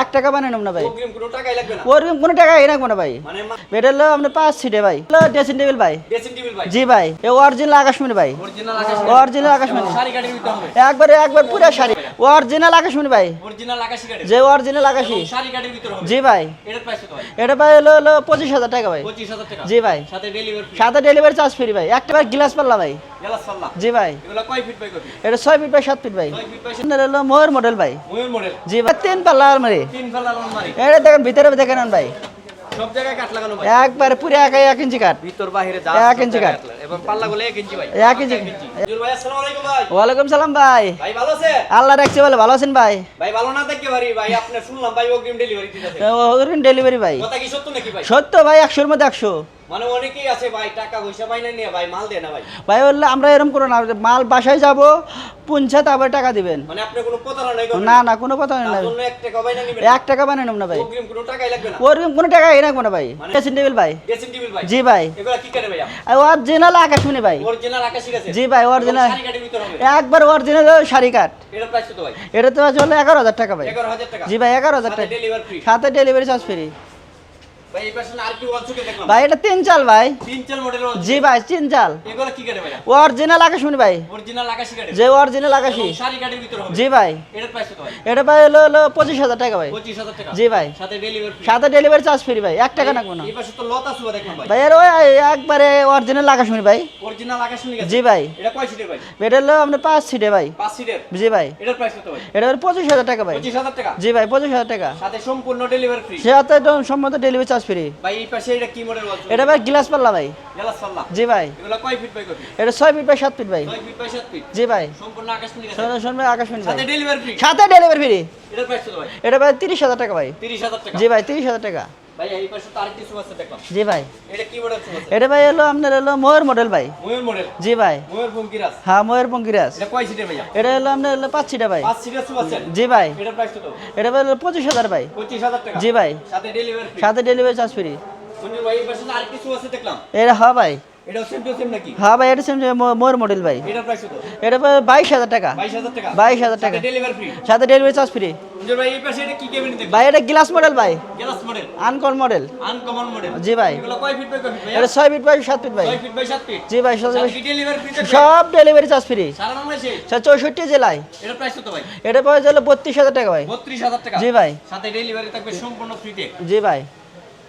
এক টাকা নেব না ভাই। লাগবে ওরকম কোনো টাকা এই রাখব না ভাই। মানে এটা হলো আপনার পাঁচ সিটে ভাই। ড্রেসিং টেবিল ভাই। জি ভাই। এ অরিজিনাল আকাশমণি ভাই। অরিজিনাল আকাশ আকাশমণি। একবারে একবার পুরো শাড়ি অরিজিনাল আকাশমণি ভাই। যে অরিজিনাল আকাশি। জি ভাই। এটা ভাই হলো হলো পঁচিশ হাজার টাকা ভাই। জি ভাই। সাথে ডেলিভারি চার্জ ফ্রি ভাই। একটা গ্লাস পাল্লা ভাই। জি ভাই। এটা ছয় ফিট বাই সাত ফিট ভাই। 6 ফিট বাই আপনার হলো ময়ূর মডেল ভাই। জি ভাই তিন পাল্লা আলমারি। এটা দেখেন ভিতরে দেখেন ভাই। একবার পুরো একাই এক ইঞ্চি কাঠ। ভিতর বাহিরে এক ইঞ্চি কাট। এবং পাল্লাগুলো 1 ইঞ্চি ভাই। এক ইঞ্চি। জুর ভাই আসসালামু আলাইকুম ভাই। ওয়ালাইকুম সালাম ভাই। আল্লাহ রাখছি বলে ভালো আছেন ভাই? ডেলিভারি ভাই সত্য ভাই? একশোর মধ্যে একশো। মানে অনেকেই আছে ভাই টাকা পয়সা পাই না নিয়ে ভাই মাল দেয় না ভাই। ভাই বললে আমরা এরকম করো না মাল বাসায় যাব পুঞ্ছা তারপরে টাকা দিবেন। মানে আপনি কোনো প্রতারণা করবেন না না কোনো কথা তার না। জন্য এক টাকা ভাই না নিবেন টাকা না ভাই। অগ্রিম কোনো টাকাই লাগবে না। ওরকম কোনো টাকা এই রাখব না ভাই। মানে- ড্রেসিং টেবিল ভাই। ড্রেসিং টেবিল ভাই। জি ভাই। এগুলা কি করে ভাইয়া? অরিজিনাল আকাশমণি ভাই। অরিজিনাল আকাশি আছে। জি ভাই অরিজিনাল একবার অরিজিনাল শাড়ি কাঠ। এটার প্রাইস কত ভাই? এটা তো চলে এগারো হাজার টাকা ভাই। 11000 টাকা। জি ভাই এগারো হাজার সাথে টাকা। ডেলিভারি ফ্রি সাথে ডেলিভারি চার্জ ফ্রি ভাই ভাই এটা তিন চাল ভাই। তিন চার মডেল জি ভাই তিন চাল এগুলা কি করে ভাইয়া? অরিজিনাল আকাশমণি ভাই। অরিজিনাল আকাশি কাটে যে অরিজিনাল আকাশি। শাড়ি কাটির ভিতরে হবে। জি ভাই। প্রাইস কত ভাই? এটা ভাই হলো হলো পঁচিশ হাজার টাকা ভাই। 25000 টাকা। জি ভাই। সাথে ডেলিভারি সাথে ডেলিভারি চার্জ ফ্রি ভাই। এক টাকা লাগবে না। এই পাশে তো লতা সুবা দেখলাম ভাই। ভাই এর ওই একবারে অরিজিনাল আকাশমণি ভাই। অরিজিনাল জি ভাই। এটা কয় সিটের ভাই? এটা হলো আপনার পাঁচ সিটে ভাই। পাঁচ সিটের জি ভাই। এটার প্রাইস কত ভাই? এটা হলো পঁচিশ হাজার টাকা ভাই। 25000 টাকা? জি ভাই পঁচিশ হাজার টাকা। সাথে সম্পূর্ণ ডেলিভারি ফ্রি সে হাতে একদম সম্মত ডেলিভারি চার্জ ফ্রি ভাই এই পাশে এটা কি মডেল বলছো? এটা ভাই গ্লাস পাল্লা ভাই। গ্লাস পাল্লা? জি ভাই। এগুলো কয় ফিট বাই কত এটা ছয় ফিট বাই সাত ফিট ভাই। 6 ফিট বাই 7 ফিট জি ভাই। সম্পূর্ণ আকাশ নিয়ে শোনো শুনবে আকাশমণি সাথে ডেলিভারি ফ্রি সাথে ডেলিভারি ফ্রি এটা প্রাইস কত ভাই? এটা ভাই তিরিশ হাজার টাকা ভাই। 30000 টাকা। জি ভাই তিরিশ হাজার টাকা। জি ভাই। এটা এটা ভাই হলো আপনার হলো ময়ূর মডেল ভাই। ময়ূর মডেল জি ভাই। ময়ূর পঙ্কিরাজ। হ্যাঁ ময়ূর পঙ্কিরাজ। এটা কয় সিটের ভাইয়া? এটা হলো আপনার হলো পাঁচ ভাই। পাঁচ সিটের সুবা জি ভাই। এটার প্রাইস কত? এটা ভাই হলো পঁচিশ হাজার ভাই। 25000 টাকা। জি ভাই। সাথে ডেলিভারি সাথে ডেলিভারি চার্জ ফ্রি মঞ্জুর ভাই এই পাশে তো আরেকটি আছে দেখলাম। এটা হ্যাঁ ভাই। এটা সেম টু সেম নাকি? হ্যাঁ ভাই এটা সেম ময়ূর মডেল ভাই। এটার প্রাইস কত? এটা ভাই বাইশ হাজার টাকা। 22000 টাকা। বাইশ হাজার টাকা। সাথে ডেলিভারি ফ্রি সাথে ডেলিভারি চার্জ ফ্রি ভাই এই পাশে এটা কি কেবিন দেখলাম ভাই এটা গ্লাস মডেল ভাই। গ্লাস মডেল আনকল মডেল আনকমন মডেল জি ভাই। এগুলো কয় ফিট বাই কয় ফিট ভাইয়া? এটা ছয় ফিট বাই সাত ফিট ভাই। 6 ফিট বাই 7 ফিট জি ভাই ডেলিভারি ফ্রি সব ডেলিভারি চার্জ ফ্রি সারা বাংলাদেশে? চৌষট্টি জেলায়। এটার প্রাইস কত ভাই? এটা টাকা ভাই। 32000 টাকা? জি ভাই। সাথে ডেলিভারি থাকবে সম্পূর্ণ ফ্রিতে জি ভাই।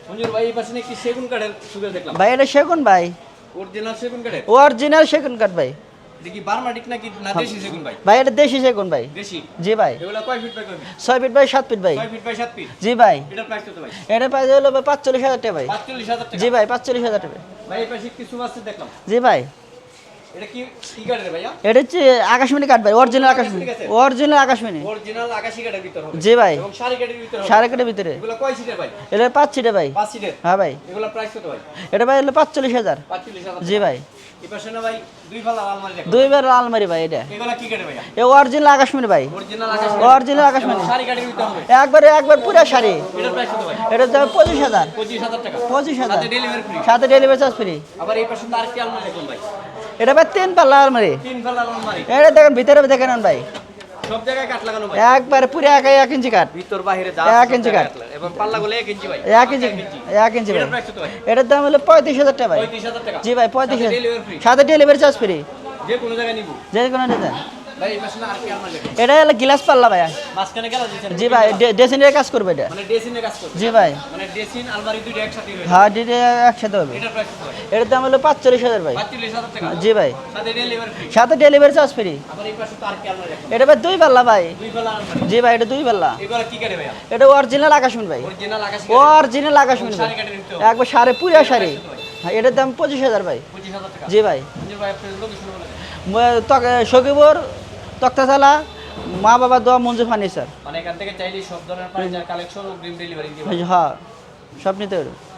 মঞ্জুর ভাই এই পাশে সেগুন কাঠের সুবিধা দেখলাম। ভাই এটা সেগুন ভাই। অরিজিনাল সেগুন অরিজিনাল সেগুন কাঠ ভাই। দেখি বার্মাটিক নাকি না দেশি সেগুন ভাই? ভাই এটা দেশি সেগুন ভাই। দেশি? জি ভাই। এগুলো কয় ফিট বাই কয় ফিট বাই সাত ফিট ভাই। 6 ফিট বাই 7 ফিট? জি ভাই। এটার প্রাইস কত ভাই? এটা হাজার টাকা ভাই। 45000 টাকা? জি ভাই পাঁচচল্লিশ হাজার টাকা। ভাই এই পাশে একটি সুবাস দেখলাম। জি ভাই। এটা কি কি কাঠের ভাইয়া? এটা হচ্ছে আকাশমণি কাঠ ভাই অরিজিনাল আকাশমণি অরিজিনাল আকাশমণি। অরিজিনাল আকাশি কাঠের ভিতর হবে। জি ভাই। এবং ভিতর সাড়ে ভিতরে। এগুলো কয় সিটের ভাই? এটা সিটের হ্যাঁ ভাই। এগুলো প্রাইস কত ভাই? এটা ভাই হলো পাঁচচল্লিশ হাজার। 45000 জি ভাই। আলমারি দুইবার আলমারি ভাই এটা। এ অরিজিনাল আকাশমণি ভাই। অরিজিনাল আকাশমণি। একবারে একবার পুরা শাড়ি। এটা দাম পঁচিশ হাজার। পঁচিশ হাজার সাথে ডেলিভারি চার্জ ফ্রি এটা ভাই তিন পাল্লা আলমারি। এটা দেখেন ভিতরে দেখেন ভাই। সব জায়গায় কাট লাগানো ভাই। একবারে পুরো একাই এক ইঞ্চি কাঠ। ভিতর বাইরে যা এক ইঞ্চি কাঠ। এবং পাল্লাগুলো 1 ইঞ্চি ভাই। এক ইঞ্চি এক ইঞ্চি। ভাই। এটার দাম হলো পঁয়ত্রিশ হাজার টাকা ভাই। 35000 টাকা। জি ভাই পঁয়ত্রিশ সাথে হাজার ডেলিভারি ডেলিভারি চার্জ ফ্রি যে কোনো জায়গায় নিব। যে কোনো দেন ভাই আলমারি এটা হলো গ্লাস পাল্লা ভাই মাঝখানে গেল জি ভাই ড্রেসিংয়ের কাজ করবে এটা। মানে কাজ করবে। জি ভাই। মানে ড্রেসিন আলমারি দুইটা একসাথে রয়েছে হ্যাঁ একসাথে হবে। এটার প্রাইস কত ভাই? এটার দাম হলো পাঁচচল্লিশ হাজার ভাই। 45000 টাকা। জি ভাই। সাথে ডেলিভারি ফ্রি সাথে ডেলিভারি চার্জ ফ্রি আবার এই পাশে তো আরেকটি আলমারি দেখলাম এটা ভাই দুই পাল্লা ভাই। দুই ফালা আলমারি। জি ভাই এটা দুই পাল্লা। এগুলো কি কাটে ভাইয়া? এটা অরিজিনাল আকাশমণি ভাই। অরিজিনাল আকাশি অরিজিনাল আকাশমণি ভাই। হবে? একবার সাড়ে পুরা শাড়ি। হ্যাঁ এটার দাম পঁচিশ হাজার ভাই। 25000 টাকা। জি ভাই। ভাই সকিবর তক্তাশালা মা বাবা দোয়া মঞ্জু ফার্নিচার মানে এখান থেকে চাইলে সব ধরনের ফার্নিচার কালেকশন ও গ্রিম ডেলিভারি হ্যাঁ সব নিতে পারবে।